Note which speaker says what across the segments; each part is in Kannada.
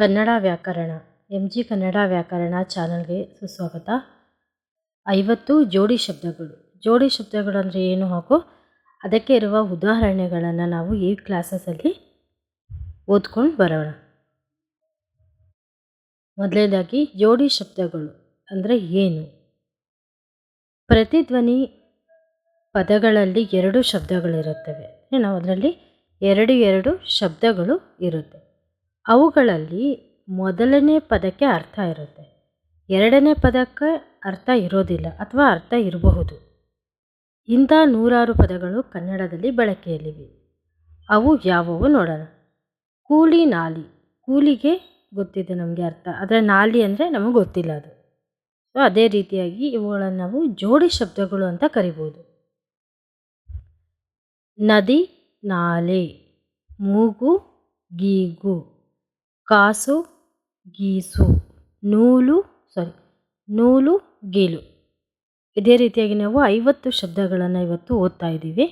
Speaker 1: ಕನ್ನಡ ವ್ಯಾಕರಣ ಎಂ ಜಿ ಕನ್ನಡ ವ್ಯಾಕರಣ ಚಾನಲ್ಗೆ ಸುಸ್ವಾಗತ. ಐವತ್ತು ಜೋಡಿ ಶಬ್ದಗಳು. ಜೋಡಿ ಶಬ್ದಗಳು ಅಂದರೆ ಏನು ಹಾಗೂ? ಅದಕ್ಕೆ ಇರುವ ಉದಾಹರಣೆಗಳನ್ನು ನಾವು ಈ ಕ್ಲಾಸಸಲ್ಲಿ ಓದ್ಕೊಂಡು ಬರೋಣ. ಮೊದಲನೇದಾಗಿ ಜೋಡಿ ಶಬ್ದಗಳು ಅಂದರೆ ಏನು? ಪ್ರತಿಧ್ವನಿ ಪದಗಳಲ್ಲಿ ಎರಡು ಶಬ್ದಗಳಿರುತ್ತವೆ. ನಾವು ಅದರಲ್ಲಿ ಎರಡು ಎರಡು ಶಬ್ದಗಳು ಇರುತ್ತೆ. ಅವುಗಳಲ್ಲಿ ಮೊದಲನೇ ಪದಕ್ಕೆ ಅರ್ಥ ಇರುತ್ತೆ. ಎರಡನೇ ಪದಕ್ಕೆ ಅರ್ಥ ಇರೋದಿಲ್ಲ ಅಥವಾ ಅರ್ಥ ಇರಬಹುದು. ಇಂಥ ನೂರಾರು ಪದಗಳು ಕನ್ನಡದಲ್ಲಿ ಬಳಕೆಯಲ್ಲಿವೆ. ಅವು ಯಾವುವು ನೋಡೋಣ. ಕೂಲಿ ನಾಲಿ. ಕೂಲಿಗೆ ಗೊತ್ತಿದೆ ನಮಗೆ ಅರ್ಥ. ಆದರೆ ನಾಲಿ ಅಂದರೆ ನಮಗೆ ಗೊತ್ತಿಲ್ಲ ಅದು. ಸೊ, ಅದೇ ರೀತಿಯಾಗಿ ಇವುಗಳನ್ನು ನಾವು ಜೋಡಿ ಶಬ್ದಗಳು ಅಂತ ಕರಿಬೋದು. ನದಿ, ನಾಲೆ. ಮೂಗು, ಗೀಗು. ಕಾಸು, ಗೀಸು, ನೂಲು ಸಾರಿ ನೂಲು, ಗೀಲು. ಇದೇ ರೀತಿಯಾಗಿ ನಾವು ಐವತ್ತು ಶಬ್ದಗಳನ್ನು ಇವತ್ತು ಓದ್ತಾ ಇದ್ದೀವಿ.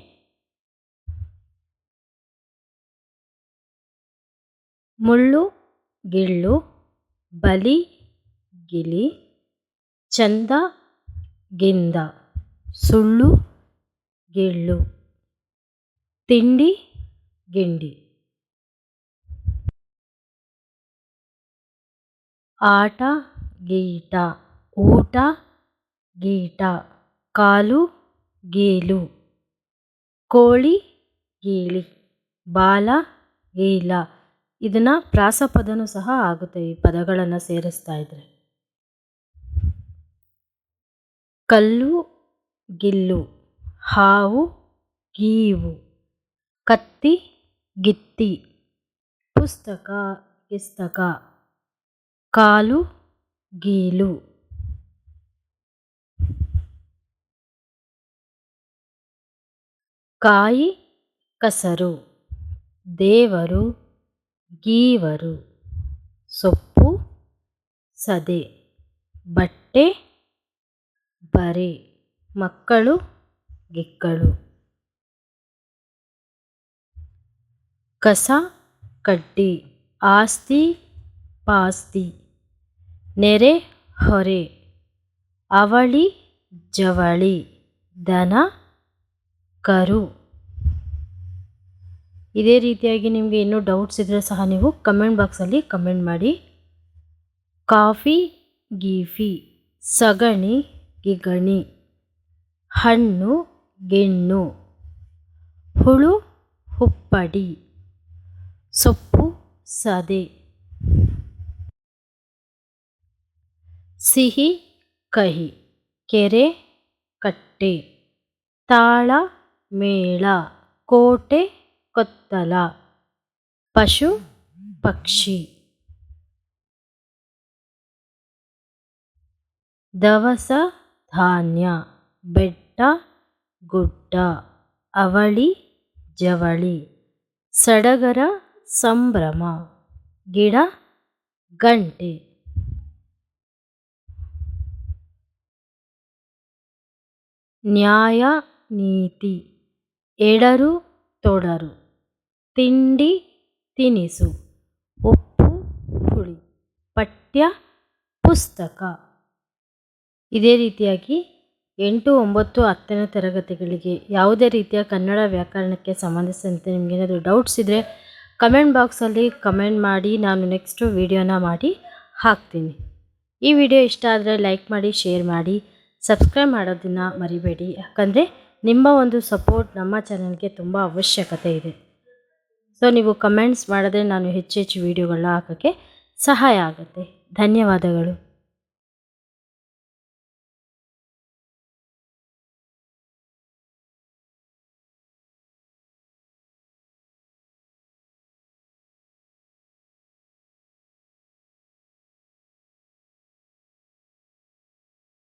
Speaker 1: ಮುಳ್ಳು, ಗಿಳ್ಳು, ಬಲಿ ಗಿಲಿ ಚಂದ, ಗಿಂದ. ಸುಳ್ಳು, ಗಿಳ್ಳು. ತಿಂಡಿ, ಗಿಂಡಿ. ಆಟ, ಗೀಟ, ಊಟ, ಗೀಟ, ಕಾಲು, ಗೀಲು, ಕೋಳಿ, ಗೀಳಿ, ಬಾಲ, ಗೀಲ. ಇದನ್ನು ಪ್ರಾಸಪದನೂ ಸಹ ಆಗುತ್ತೆ ಈ ಪದಗಳನ್ನು ಸೇರಿಸ್ತಾ ಇದ್ರೆ. ಕಲ್ಲು, ಗಿಲ್ಲು, ಹಾವು, ಗೀವು, ಕತ್ತಿ, ಗಿತ್ತಿ, ಪುಸ್ತಕ ಗಿಸ್ತಕ ಕಾಲು, ಗೀಲು. ಕಾಯಿ, ಕಸರು. ದೇವರು, ಗೀವರು. ಸೊಪ್ಪು, ಸದೆ. ಬಟ್ಟೆ, ಬರೆ. ಮಕ್ಕಳು, ಗಿಕ್ಕಳು. ಕಸ, ಕಡ್ಡಿ. ಆಸ್ತಿ, ಪಾಸ್ತಿ. ನೆರೆ ಹೊರೆ. ಅವಳಿ ಜವಳಿ. ದನ ಕರು. ಇದೇ ರೀತಿಯಾಗಿ ನಿಮಗೆ ಇನ್ನೂ ಡೌಟ್ಸ್ ಇದ್ದರೆ ಸಹ ನೀವು ಕಮೆಂಟ್ ಬಾಕ್ಸಲ್ಲಿ ಕಮೆಂಟ್ ಮಾಡಿ. ಕಾಫಿ, ಗೀಫಿ, ಸಗಣಿ, ಗಿಗಣಿ, ಹಣ್ಣು, ಗಿಣ್ಣು, ಹುಳು, ಹುಪ್ಪಡಿ, ಸೊಪ್ಪು, ಸದೆ. ಸಿಹಿ, ಕಹಿ, ಕೆರೆ, ಕಟ್ಟೆ, ತಾಳ, ಮೇಳ, ಕೋಟೆ, ಕೊತ್ತಲ, ಪಶು, ಪಕ್ಷಿ. ದವಸ, ಧಾನ್ಯ, ಬೆಟ್ಟ, ಗುಡ್ಡ, ಅವಳಿ, ಜವಳಿ, ಸಡಗರ, ಸಂಭ್ರಮ, ಗಿಡ, ಗಂಟೆ. ನ್ಯಾಯ ನೀತಿ. ಎಡರು ತೊಡರು. ತಿಂಡಿ ತಿನಿಸು. ಉಪ್ಪು ಹುಳಿ ಪಠ್ಯ ಪುಸ್ತಕ. ಇದೇ ರೀತಿಯಾಗಿ ಎಂಟು ಒಂಬತ್ತು ಹತ್ತನೇ ತರಗತಿಗಳಿಗೆ ಯಾವುದೇ ರೀತಿಯ ಕನ್ನಡ ವ್ಯಾಕರಣಕ್ಕೆ ಸಂಬಂಧಿಸಿದಂತೆ ನಿಮಗೇನಾದರೂ ಡೌಟ್ಸ್ ಇದ್ದರೆ ಕಮೆಂಟ್ ಬಾಕ್ಸಲ್ಲಿ ಕಮೆಂಟ್ ಮಾಡಿ, ನಾನು ನೆಕ್ಸ್ಟು ವಿಡಿಯೋನ ಮಾಡಿ ಹಾಕ್ತೀನಿ. ಈ ವಿಡಿಯೋ ಇಷ್ಟ ಆದರೆ ಲೈಕ್ ಮಾಡಿ ಶೇರ್ ಮಾಡಿ. ಸಬ್ಸ್ಕ್ರೈಬ್ ಮಾಡೋದನ್ನು ಮರಿಬೇಡಿ. ಯಾಕಂದರೆ ನಿಮ್ಮ ಒಂದು ಸಪೋರ್ಟ್ ನಮ್ಮ ಚಾನಲ್ಗೆ ತುಂಬ ಅವಶ್ಯಕತೆ ಇದೆ. ಸೊ, ನೀವು ಕಮೆಂಟ್ಸ್ ಮಾಡಿದ್ರೆ ನಾನು ಹೆಚ್ಚು ಹೆಚ್ಚು ವೀಡಿಯೋಗಳನ್ನ ಹಾಕೋಕ್ಕೆ ಸಹಾಯ ಆಗುತ್ತೆ. ಧನ್ಯವಾದಗಳು.